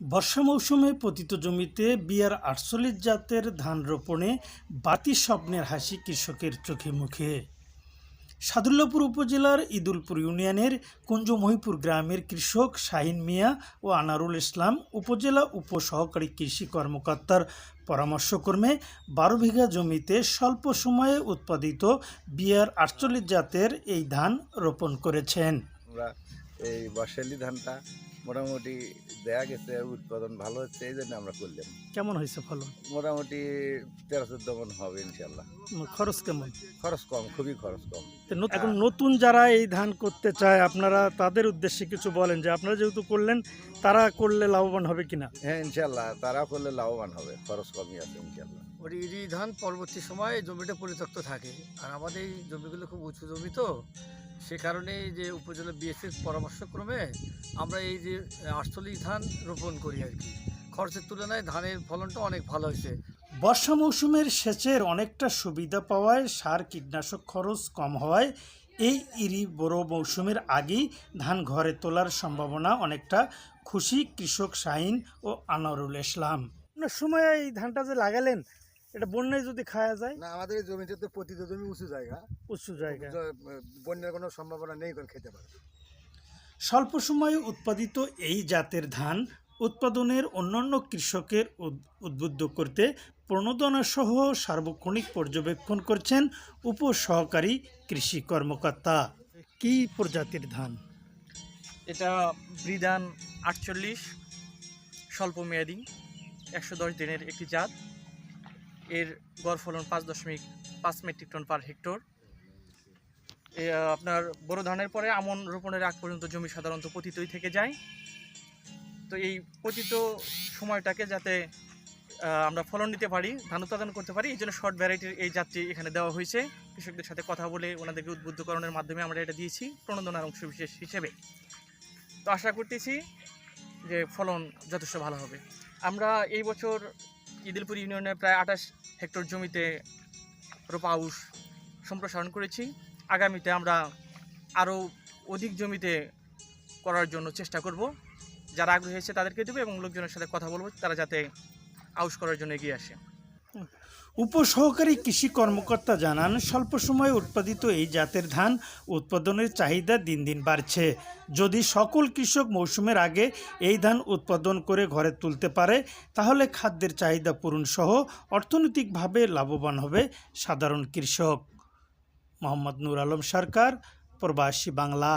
বর্ষা মৌসুমে পতিত জমিতে বিয়ার আটচল্লিশ জাতের ধান রোপণে বাতি স্বপ্নের হাসি কৃষকের চোখে মুখে। সাদুল্লাপুর উপজেলার ইদুলপুর ইউনিয়নের কুঞ্জমহিপুর গ্রামের কৃষক শাহিন মিয়া ও আনারুল ইসলাম উপজেলা উপসহকারী কৃষি কর্মকর্তার পরামর্শক্রমে বারো বিঘা জমিতে স্বল্প সময়ে উৎপাদিত বিয়ার আটচল্লিশ জাতের এই ধান রোপণ করেছেন। এই বর্ষালি ধানটা মোটামুটি দেখা গেছে উৎপাদন ভালো হচ্ছে এই জন্য আমরা করলাম। কেমন হয়েছে ফলন? মোটামুটি তেরো চোদ্দ মন হবে ইনশাল্লাহ খরচ কেমন? খরচ কম খুবই খরচ কম। এখন নতুন যারা এই ধান করতে চায় আপনারা তাদের উদ্দেশ্যে কিছু বলেন যে আপনারা যেহেতু করলেন তারা করলে লাভবান হবে কিনা? হ্যাঁ ইনশাল্লাহ তারা করলে লাভবান হবে খরচ কমই আছে ইনশাল্লাহ ইরি ধান পরবর্তী সময় জমিটা পরিত্যক্ত থাকে। আর আমাদের এই জমিগুলো খুব উঁচু জমি তো সে কারণে এই যে উপজেলা বিএসএফ পরামর্শক্রমে আমরা এই যে আটচল্লিশ ধান রোপণ করি আর কি। খরচের তুলনায় ধানের ফলনটা অনেক ভালো হয়েছে। বর্ষা মৌসুমের সেচের অনেকটা সুবিধা পাওয়ায় সার কীটনাশক খরচ কম হওয়ায় এই ইরি বড় মৌসুমের আগেই ধান ঘরে তোলার সম্ভাবনা অনেকটা খুশি কৃষক শাহিন ও আনোয়ারুল ইসলাম। আপনার সময় এই ধানটা যে লাগালেন এটা বন্যায় যদি খাওয়া যায়? না আমাদের এই জমিতে তো প্রতিটা জমি উঁচু জায়গা। উঁচু জায়গা। বন্যার কোনো সম্ভাবনা নেই করে খেতে পারে। স্বল্প সময়ে উৎপাদিত এই জাতের ধান উৎপাদনের অন্যান্য কৃষকের উদ- উদ্বুদ্ধ করতে প্রণোদনা সহ সার্বক্ষণিক পর্যবেক্ষণ করছেন উপসহকারী কৃষি কর্মকর্তা। কি প্রজাতির ধান? এটা ব্রিদান আটচল্লিশ স্বল্প মেয়াদি একশো দশ দিনের একটি জাত। এর গড় ফলন পাঁচ দশমিক পাঁচ মেট্রিক টন পার হেক্টর। আপনার বড় ধানের পরে আমন রোপণের আগ পর্যন্ত জমি সাধারণত পতিতই থেকে যায়। তো এই পতিত সময়টাকে যাতে আমরা ফলন নিতে পারি, ধান উৎপাদন করতে পারি, এই জন্য শর্ট ভ্যারাইটির এই জাতটি এখানে দেওয়া হয়েছে। কৃষকদের সাথে কথা বলে ওনাদেরকে উদ্বুদ্ধকরণের মাধ্যমে আমরা এটা দিয়েছি প্রণোদনার অংশ বিশেষ হিসেবে। তো আশা করতেছি যে ফলন যথেষ্ট ভালো হবে। আমরা এই বছর ইদিলপুর ইউনিয়নের প্রায় আঠাশ হেক্টর জমিতে রোপা আউশ সম্প্রসারণ করেছি। আগামীতে আমরা আরও অধিক জমিতে করার জন্য চেষ্টা করব। যারা আগ্রহী আছে তাদেরকে দেবো এবং লোকজনের সাথে কথা বলব, তারা যাতে আউশ করার জন্য এগিয়ে আসে। উপসহকারী কৃষি কর্মকর্তা জানান, স্বল্প সময়ে উৎপাদিত এই জাতের ধান উৎপাদনের চাহিদা দিন দিন বাড়ছে। যদি সকল কৃষক মৌসুমের আগে এই ধান উৎপাদন করে ঘরে তুলতে পারে, তাহলে খাদ্যের চাহিদা পূরণ সহ অর্থনৈতিকভাবে লাভবান হবে সাধারণ কৃষক। মোহাম্মদ নূর আলম সরকার, প্রবাসী বাংলা।